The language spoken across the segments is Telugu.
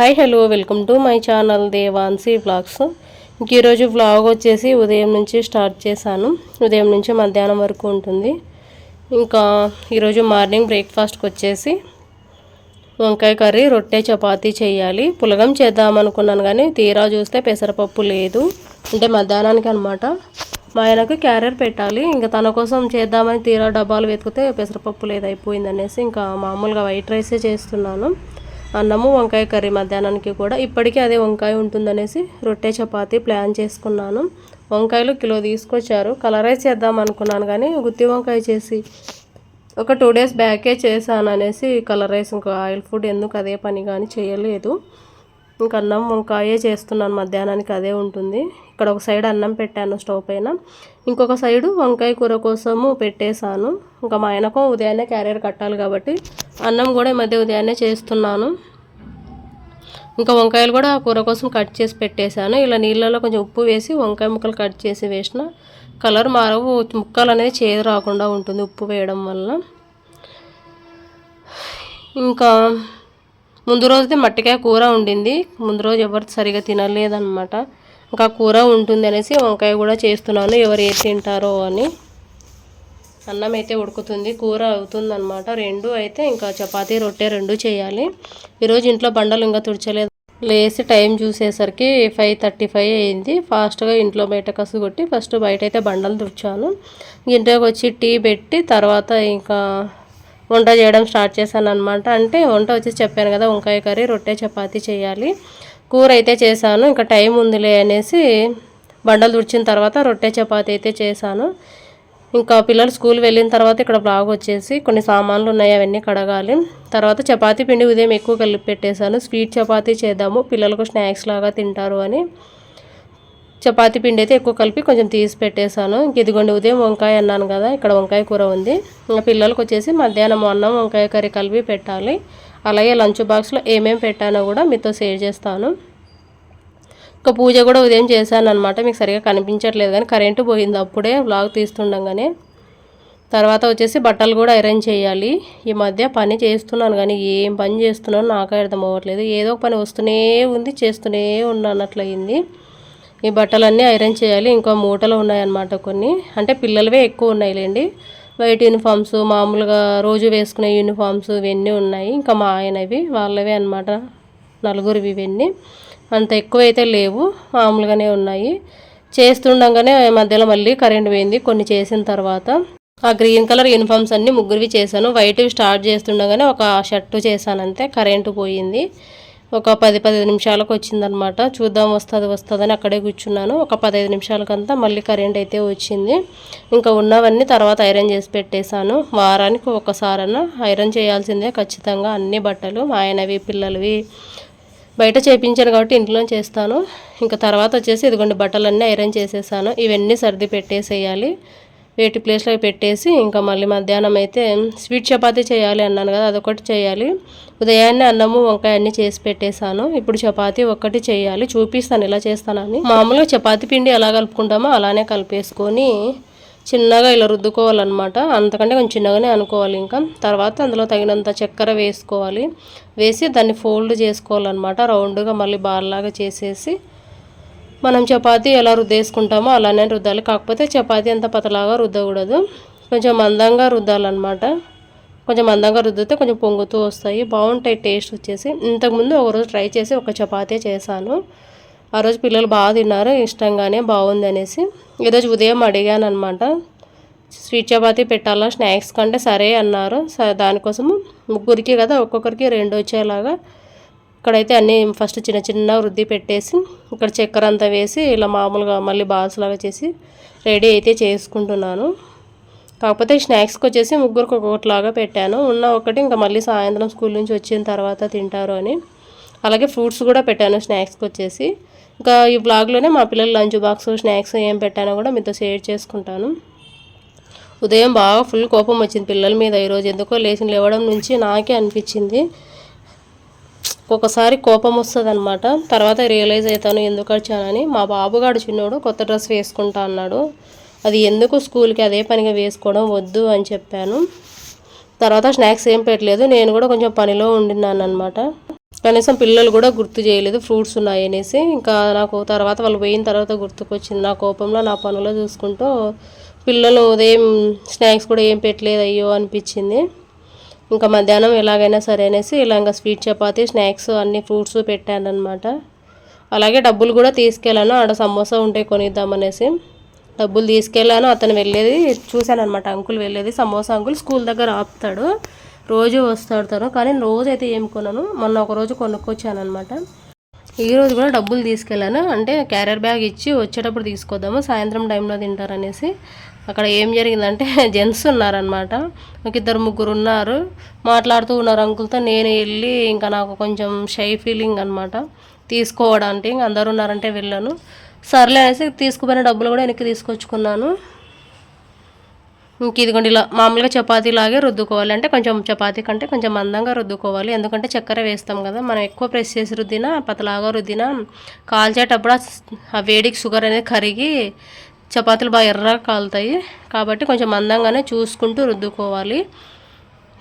Hi hello welcome to my channel Devansi vlogs ఇంక ఈరోజు వ్లాగ్ వచ్చేసి ఉదయం నుంచి స్టార్ట్ చేశాను. ఉదయం నుంచి మధ్యాహ్నం వరకు ఉంటుంది. ఇంకా ఈరోజు మార్నింగ్ బ్రేక్ఫాస్ట్కి వచ్చేసి వంకాయ కర్రీ రొట్టె చపాతీ చేయాలి. పులగం చేద్దాం అనుకున్నాను కానీ తీరా చూస్తే పెసరపప్పు లేదు. అంటే మధ్యాహ్నానికి అనమాట మా ఆయనకు క్యారియర్ పెట్టాలి. ఇంకా తన కోసం చేద్దామని తీరా డబ్బాలు వెతికితే పెసరపప్పు లేదు అయిపోయింది అనేసి ఇంకా మామూలుగా వైట్ రైసే చేస్తున్నాను. అన్నము వంకాయ కర్రీ మధ్యాహ్నానికి కూడా. ఇప్పటికీ అదే వంకాయ ఉంటుందనేసి రొట్టె చపాతి ప్లాన్ చేసుకున్నాను. వంకాయలు కిలో తీసుకొచ్చారు. కలర్ రైస్ చేద్దాం అనుకున్నాను కానీ గుత్తి వంకాయ చేసి ఒక టూ డేస్ బ్యాకే చేశాను అనేసి కలర్ రైస్ ఇంకా ఆయిల్ ఫుడ్ ఎందుకు అదే పని కానీ చేయలేదు. ఇంక అన్నం వంకాయే చేస్తున్నాను. మధ్యాహ్నానికి అదే ఉంటుంది. ఇక్కడ ఒక సైడ్ అన్నం పెట్టాను స్టవ్ పైన. ఇంకొక సైడు వంకాయ కూర కోసము పెట్టేశాను. ఇంకా మా ఆయనకు ఉదయాన్నే క్యారియర్ కట్టాలి కాబట్టి అన్నం కూడా ఈ మధ్య ఉదయాన్నే చేస్తున్నాను. ఇంకా వంకాయలు కూడా కూర కోసం కట్ చేసి పెట్టేశాను. ఇలా నీళ్ళలో కొంచెం ఉప్పు వేసి వంకాయ ముక్కలు కట్ చేసి వేసిన కలర్ మారవు. ముక్కలు అనేది చేదు రాకుండా ఉంటుంది ఉప్పు వేయడం వల్ల. ఇంకా ముందు రోజుది మట్టికాయ కూర ఉండింది ముందు రోజు ఎవరు సరిగా తినలేదన్నమాట. ఇంకా కూర ఉంటుంది అనేసి వంకాయ కూడా చేస్తున్నాను. ఎవరు ఏది తింటారో అని. అన్నం అయితే ఉడుకుతుంది. కూర అవుతుంది అనమాట రెండు అయితే ఇంకా చపాతీ రొట్టె రెండు చేయాలి. ఈరోజు ఇంట్లో బండలు ఇంకా తుడిచలేదు. లేసి టైం చూసేసరికి ఫైవ్ థర్టీ ఫైవ్ అయింది. ఫాస్ట్గా ఇంట్లో బయట కసు కొట్టి ఫస్ట్ బయట అయితే బండలు తుడిచాను. ఇంట్లోకి వచ్చి టీ పెట్టి తర్వాత ఇంకా వంట చేయడం స్టార్ట్ చేశాను అనమాట అంటే వంట వచ్చి చెప్పాను కదా వంకాయ కర్రీ రొట్టె చపాతీ చేయాలి. కూర అయితే చేశాను ఇంకా టైం ఉందిలే అనేసి బండలు తుడిచిన తర్వాత రొట్టె చపాతి అయితే చేశాను. ఇంకా పిల్లలు స్కూల్ వెళ్ళిన తర్వాత ఇక్కడ బ్లాగ్ వచ్చేసి కొన్ని సామాన్లు ఉన్నాయి అవన్నీ కడగాలి. తర్వాత చపాతీ పిండి ఉదయం ఎక్కువ కలిపి పెట్టేశాను. స్వీట్ చపాతీ చేద్దాము పిల్లలకు స్నాక్స్ లాగా తింటారు అని. చపాతీ పిండి అయితే ఎక్కువ కలిపి కొంచెం తీసి పెట్టేశాను. ఇంక ఇదిగోండి ఉదయం వంకాయ అన్నాను కదా ఇక్కడ వంకాయ కూర ఉంది. ఇంకా పిల్లలకు వచ్చేసి మధ్యాహ్నం అన్నం వంకాయ కర్రీ కలిపి పెట్టాలి. అలాగే లంచ్ బాక్స్లో ఏమేమి పెట్టానో కూడా మీతో షేర్ చేస్తాను. ఇంకా పూజ కూడా ఉదయం చేశాను అనమాట మీకు సరిగా కనిపించట్లేదు కానీ కరెంటు పోయింది. అప్పుడే వ్లాగ్ తీస్తుండగానే. తర్వాత వచ్చేసి బట్టలు కూడా ఐరన్ చేయాలి. ఈ మధ్య పని చేస్తున్నాను కానీ ఏం పని చేస్తున్నానో నాకే అర్థం అవ్వట్లేదు. ఏదో ఒక పని వస్తూనే ఉంది చేస్తూనే ఉన్నట్లయింది ఈ బట్టలన్నీ ఐరన్ చేయాలి. ఇంకో మూటలు ఉన్నాయన్నమాట కొన్ని. అంటే పిల్లలవే ఎక్కువ ఉన్నాయిలేండి. వైట్ యూనిఫామ్స్ మామూలుగా రోజు వేసుకునే యూనిఫామ్స్ ఇవన్నీ ఉన్నాయి. ఇంకా మా ఆయనవి వాళ్ళవే అనమాట నలుగురివి ఇవన్నీ. అంత ఎక్కువ అయితే లేవు మామూలుగానే ఉన్నాయి. చేస్తుండగానే మధ్యలో మళ్ళీ కరెంట్ పోయింది. కొన్ని చేసిన తర్వాత ఆ గ్రీన్ కలర్ యూనిఫామ్స్ అన్నీ ముగ్గురివి చేశాను. వైట్ స్టార్ట్ చేస్తుండగానే ఒక షర్టు చేశాను అంతే కరెంటు పోయింది. ఒక పది పదిహేను నిమిషాలకు వచ్చిందనమాట. చూద్దాం వస్తుంది వస్తుందని అక్కడే కూర్చున్నాను. ఒక పదహైదు నిమిషాలకంతా మళ్ళీ కరెంట్ అయితే వచ్చింది. ఇంకా ఉన్నవన్నీ తర్వాత ఐరన్ చేసి పెట్టేశాను. వారానికి ఒకసారన్నా ఐరన్ చేయాల్సిందే ఖచ్చితంగా అన్ని బట్టలు ఆయనవి పిల్లలవి. బయట చేయించాను కాబట్టి ఇంట్లో చేస్తాను. ఇంకా తర్వాత వచ్చేసి ఇదిగోండి బట్టలన్నీ ఐరన్ చేసేసాను. ఇవన్నీ సర్ది పెట్టేసేయాలి. వేటి ప్లేస్లో పెట్టేసి ఇంకా మళ్ళీ మధ్యాహ్నం అయితే స్వీట్ చపాతీ చేయాలి అన్నాను కదా అదొకటి చేయాలి. ఉదయాన్నే అన్నము వంకాయ అన్నీ చేసి పెట్టేశాను. ఇప్పుడు చపాతీ ఒక్కటి చేయాలి. చూపిస్తాను ఎలా చేస్తానని. మామూలుగా చపాతీ పిండి ఎలా కలుపుకుంటామో అలానే కలిపేసుకొని చిన్నగా ఇలా రుద్దుకోవాలన్నమాట. అంతకంటే కొంచెం చిన్నగానే అనుకోవాలి ఇంకా. తర్వాత అందులో తగినంత చక్కెర వేసుకోవాలి. వేసి దాన్ని ఫోల్డ్ చేసుకోవాలన్నమాట. రౌండ్గా మళ్ళీ బాల్లాగా చేసేసి మనం చపాతీ ఎలా రుద్దేసుకుంటామో అలానే రుద్దాలి. కాకపోతే చపాతీ అంత పతలాగా రుద్దకూడదు. కొంచెం మందంగా రుద్దాలన్నమాట. కొంచెం మందంగా రుద్దితే కొంచెం పొంగుతూ వస్తాయి. బాగుంటాయి టేస్ట్ వచ్చేసి. ఇంతకుముందు ఒకరోజు ట్రై చేసి ఒక చపాతీ చేశాను. ఆ రోజు పిల్లలు బాగా తిన్నారు. ఇష్టంగానే బాగుంది అనేసి. ఈరోజు ఉదయం అడిగాను అనమాట స్వీట్ చపాతీ పెట్టాలా? స్నాక్స్ కంటే సరే అన్నారు. దానికోసము ముగ్గురికి కదా ఒక్కొక్కరికి రెండు వచ్చేలాగా ఇక్కడైతే అన్నీ ఫస్ట్ చిన్న చిన్న వృద్ధి పెట్టేసి ఇక్కడ చక్కెర అంతా వేసి ఇలా మామూలుగా మళ్ళీ బాల్స్ లాగా చేసి రెడీ అయితే చేసుకుంటున్నాను. కాకపోతే స్నాక్స్కి వచ్చేసి ముగ్గురికి ఒక్కొక్కటిలాగా పెట్టాను. ఉన్న ఒకటి ఇంకా మళ్ళీ సాయంత్రం స్కూల్ నుంచి వచ్చిన తర్వాత తింటారు అని. అలాగే ఫ్రూట్స్ కూడా పెట్టాను స్నాక్స్కి వచ్చేసి. ఇంకా ఈ బ్లాగ్లోనే మా పిల్లలు లంచ్ బాక్స్ స్నాక్స్ ఏం పెట్టానో కూడా మీతో షేర్ చేసుకుంటాను. ఉదయం బాగా ఫుల్ కోపం వచ్చింది పిల్లల మీద. ఈరోజు ఎందుకో లేచిన లేవడం నుంచి నాకే అనిపించింది. ఒక్కొక్కసారి కోపం వస్తుంది అనమాట తర్వాత రియలైజ్ అవుతాను ఎందుకు వచ్చానని మా బాబుగాడు చిన్నోడు కొత్త డ్రెస్ వేసుకుంటా అన్నాడు. అది ఎందుకు స్కూల్కి అదే పనిగా వేసుకోవడం వద్దు అని చెప్పాను. తర్వాత స్నాక్స్ ఏం పెట్టలేదు. నేను కూడా కొంచెం పనిలో ఉండినాను అనమాట కనీసం పిల్లలు కూడా గుర్తు చేయలేదు. ఫ్రూట్స్ ఉన్నాయి అనేసి. ఇంకా నాకు తర్వాత వాళ్ళు పోయిన తర్వాత గుర్తుకొచ్చింది. నా కోపంలో నా పనులో చూసుకుంటూ పిల్లలు ఉదయం స్నాక్స్ కూడా ఏం పెట్టలేదు అయ్యో అనిపించింది. ఇంకా మధ్యాహ్నం ఎలాగైనా సరే అనేసి ఇలా ఇంకా స్వీట్ చపాతీ స్నాక్స్ అన్ని ఫ్రూట్స్ పెట్టాను అనమాట అలాగే డబ్బులు కూడా తీసుకెళ్ళాను. ఆడ సమోసా ఉంటే కొనిద్దామనేసి డబ్బులు తీసుకెళ్ళాను. అతను వెళ్ళేది చూశాను అనమాట అంకుల్ వెళ్ళేది సమోసా అంకుల్ స్కూల్ దగ్గర ఆపుతాడు. రోజు వస్తాడు తను. కానీ రోజు అయితే ఏం కొనను. మొన్న ఒక రోజు కొనుక్కొచ్చాను అనమాట ఈ రోజు కూడా డబ్బులు తీసుకెళ్ళాను. అంటే క్యారియర్ బ్యాగ్ ఇచ్చి వచ్చేటప్పుడు తీసుకొద్దాము. సాయంత్రం టైంలో తింటారనేసి అక్కడ ఏం జరిగిందంటే జెంట్స్ ఉన్నారనమాట ఒక ఇద్దరు ముగ్గురు ఉన్నారు. మాట్లాడుతూ ఉన్నారు అంకుల్తో. నేను వెళ్ళి ఇంకా నాకు కొంచెం షై ఫీలింగ్ అనమాట తీసుకోవడానికి అందరు ఉన్నారంటే వెళ్ళాను. సర్లే అనేసి తీసుకుపోయిన డబ్బులు కూడా వెనక్కి తీసుకొచ్చుకున్నాను. ఇంక ఇదిగోండి ఇలా మామూలుగా చపాతీ లాగే రుద్దుకోవాలి. అంటే కొంచెం చపాతీ కంటే కొంచెం మందంగా రుద్దుకోవాలి. ఎందుకంటే చక్కెర వేస్తాం కదా. మనం ఎక్కువ ప్రెస్ చేసి రుద్దినా పతలాగా రుద్దినా కాల్చేటప్పుడు ఆ వేడికి షుగర్ అనేది కరిగి చపాతీలు బాగా ఎర్ర కాలుతాయి. కాబట్టి కొంచెం మందంగానే చూసుకుంటూ రుద్దుకోవాలి.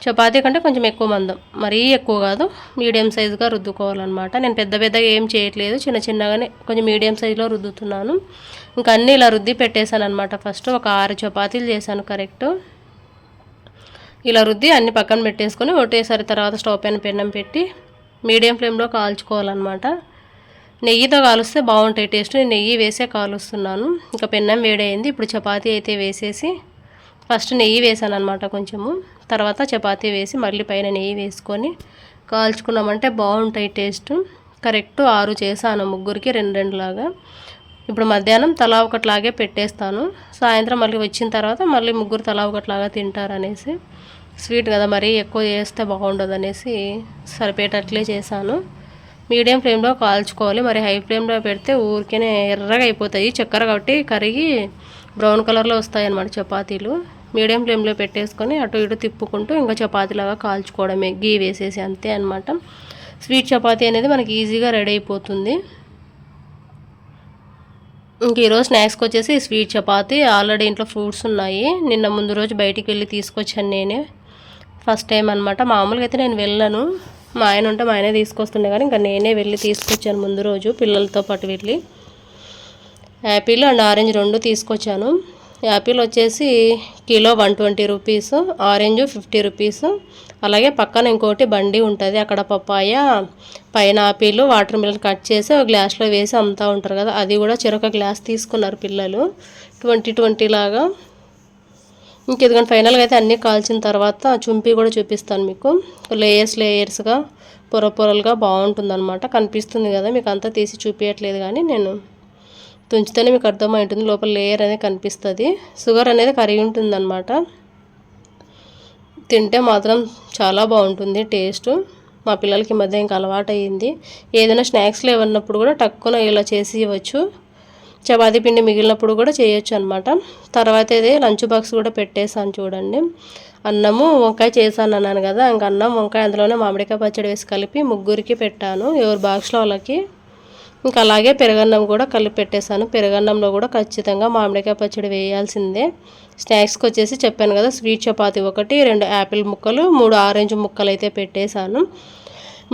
చపాతీ కంటే కొంచెం ఎక్కువ మందం. మరీ ఎక్కువ కాదు. మీడియం సైజుగా రుద్దుకోవాలన్నమాట. నేను పెద్ద పెద్దగా ఏం చేయట్లేదు. చిన్న చిన్నగానే కొంచెం మీడియం సైజులో రుద్దుతున్నాను. ఇంకా అన్నీ ఇలా రుద్ది పెట్టేశాను అనమాట ఫస్ట్ ఒక ఆరు చపాతీలు చేశాను కరెక్ట్. ఇలా రుద్ది అన్ని పక్కన పెట్టేసుకొని ఒకటేసారి తర్వాత స్టవ్ పైన పెన్నం పెట్టి మీడియం ఫ్లేమ్లో కాల్చుకోవాలన్నమాట. నెయ్యితో కాలుస్తే బాగుంటాయి టేస్ట్. నేను నెయ్యి వేసే కాలుస్తున్నాను. ఇంకా పెన్నం వేడైంది. ఇప్పుడు చపాతీ అయితే వేసేసి ఫస్ట్ నెయ్యి వేసాను అనమాట కొంచెము. తర్వాత చపాతీ వేసి మళ్ళీ పైన నెయ్యి వేసుకొని కాల్చుకున్నామంటే బాగుంటాయి టేస్ట్. కరెక్ట్ ఆరు చేశాను ముగ్గురికి రెండు రెండులాగా. ఇప్పుడు మధ్యాహ్నం తలా ఒకటిలాగే పెట్టేస్తాను. సాయంత్రం మళ్ళీ వచ్చిన తర్వాత మళ్ళీ ముగ్గురు తలా ఒకటిలాగా తింటారనేసి. స్వీట్ కదా మరీ ఎక్కువ చేస్తే బాగుండదు అనేసి సరిపేటట్లే చేశాను. మీడియం ఫ్లేమ్లో కాల్చుకోవాలి. మరి హై ఫ్లేమ్లో పెడితే ఊరికేనే ఎర్రగా అయిపోతాయి. చక్కెర కాబట్టి కరిగి బ్రౌన్ కలర్లో వస్తాయి అన్నమాట చపాతీలు. మీడియం ఫ్లేమ్లో పెట్టేసుకొని అటు ఇటు తిప్పుకుంటూ ఇంకా చపాతీలాగా కాల్చుకోవడమే. గీ వేసేసి అంతే అనమాట స్వీట్ చపాతీ అనేది మనకి ఈజీగా రెడీ అయిపోతుంది. ఇంక ఈరోజు స్నాక్స్కి వచ్చేసి స్వీట్ చపాతి. ఆల్రెడీ ఇంట్లో ఫ్రూట్స్ ఉన్నాయి. నిన్న ముందు రోజు బయటికి వెళ్ళి తీసుకొచ్చాను నేనే. ఫస్ట్ టైం అనమాట మామూలుగా అయితే నేను వెళ్ళను. మా ఆయన ఉంటే మా ఆయనే తీసుకొస్తుండే కానీ ఇంకా నేనే వెళ్ళి తీసుకొచ్చాను ముందు రోజు పిల్లలతో పాటు వెళ్ళి. యాపిల్ అండ్ ఆరెంజ్ రెండు తీసుకొచ్చాను. యాపిల్ వచ్చేసి kilo one twenty rupees orange fifty rupees. అలాగే పక్కన ఇంకోటి బండి ఉంటుంది అక్కడ పప్పాయ పైన ఆపిల్ వాటర్ మిలన్ కట్ చేసి ఒక గ్లాస్లో వేసి అమ్ముతూ ఉంటారు కదా అది కూడా చెరొక గ్లాస్ తీసుకున్నారు పిల్లలు. ట్వంటీ ట్వంటీ లాగా. ఇంక ఎందుకంటే ఫైనల్గా అయితే అన్నీ కాల్చిన తర్వాత చుంపి కూడా చూపిస్తాను మీకు. లేయర్స్ లేయర్స్గా పొర పొరలుగా బాగుంటుంది అనమాట కనిపిస్తుంది కదా మీకు అంతా తీసి చూపించట్లేదు కానీ నేను తుంచితేనే మీకు అర్థమై ఉంటుంది లోపల లేయర్ అనేది కనిపిస్తుంది. షుగర్ అనేది కరిగి ఉంటుంది అనమాట తింటే మాత్రం చాలా బాగుంటుంది టేస్ట్. మా పిల్లలకి మధ్య ఇంకా అలవాటు అయ్యింది ఏదైనా స్నాక్స్లో ఏమన్నప్పుడు కూడా టక్కున ఇలా చేసి ఇవ్వచ్చు. చపాతీ పిండి మిగిలినప్పుడు కూడా చేయొచ్చు అనమాట తర్వాత అయితే లంచ్ బాక్స్ కూడా పెట్టేసాను చూడండి. అన్నము వంకాయ చేశాను అన్నాను కదా ఇంక అన్నం వంకాయ అందులోనే మామిడికాయ పచ్చడి వేసి కలిపి ముగ్గురికి పెట్టాను ఎవరు బాక్స్లో వాళ్ళకి. ఇంకా అలాగే పెరగన్నం కూడా కలిపి పెట్టేశాను. పెరగన్నంలో కూడా ఖచ్చితంగా మామిడికాయ పచ్చడి వేయాల్సిందే. స్నాక్స్కి వచ్చేసి చెప్పాను కదా స్వీట్ చపాతి ఒకటి రెండు యాపిల్ ముక్కలు మూడు ఆరెంజ్ ముక్కలు అయితే పెట్టేశాను.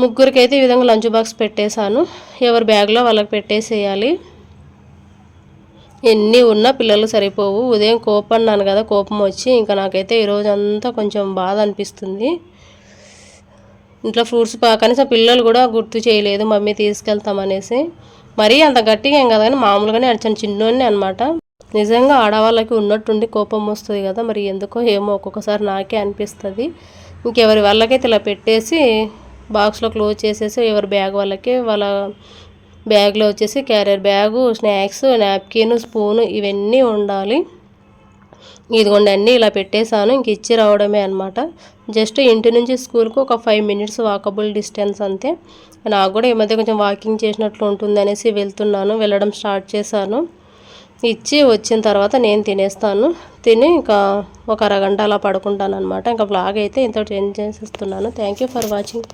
ముగ్గురికి అయితే ఈ విధంగా లంచ్ బాక్స్ పెట్టేశాను. ఎవరి బ్యాగ్లో వాళ్ళకి పెట్టేసేయాలి. ఎన్ని ఉన్నా పిల్లలు సరిపోవు. ఉదయం కోపం అన్నాను కదా కోపం వచ్చి ఇంకా నాకైతే ఈరోజు అంతా కొంచెం బాధ అనిపిస్తుంది. ఇంట్లో ఫ్రూట్స్ కనీసం పిల్లలు కూడా గుర్తు చేయలేదు మమ్మీ తీసుకెళ్తామనేసి మరీ అంత గట్టిగా ఏం కదా కానీ మామూలుగానే అడిచాను చిన్నోడిని అనమాట నిజంగా ఆడవాళ్ళకి ఉన్నట్టుండి కోపం వస్తుంది కదా మరి ఎందుకో ఏమో ఒక్కొక్కసారి నాకే అనిపిస్తుంది. ఇంకెవరి వాళ్ళకైతే ఇలా పెట్టేసి బాక్స్లో క్లోజ్ చేసేసి ఎవరి బ్యాగ్ వాళ్ళకి వాళ్ళ బ్యాగ్లో వచ్చేసి carrier bag snacks napkin spoon ఇవన్నీ ఉండాలి. ఇదిగోండి అన్నీ ఇలా పెట్టేశాను. ఇంక ఇచ్చి రావడమే అనమాట జస్ట్ ఇంటి నుంచి స్కూల్కి ఒక ఫైవ్ మినిట్స్ వాకబుల్ డిస్టెన్స్ అంతే. నాకు కూడా ఈ మధ్య కొంచెం వాకింగ్ చేసినట్లు ఉంటుంది అనేసి వెళ్తున్నాను. వెళ్ళడం స్టార్ట్ చేశాను. ఇచ్చి వచ్చిన తర్వాత నేను తినేస్తాను. తిని ఇంకా ఒక అరగంట అలా పడుకుంటాను అనమాట ఇంకా బ్లాగ్ అయితే ఇంత ఎంజాయ్ చేస్తున్నాను థ్యాంక్ యూ ఫర్ వాచింగ్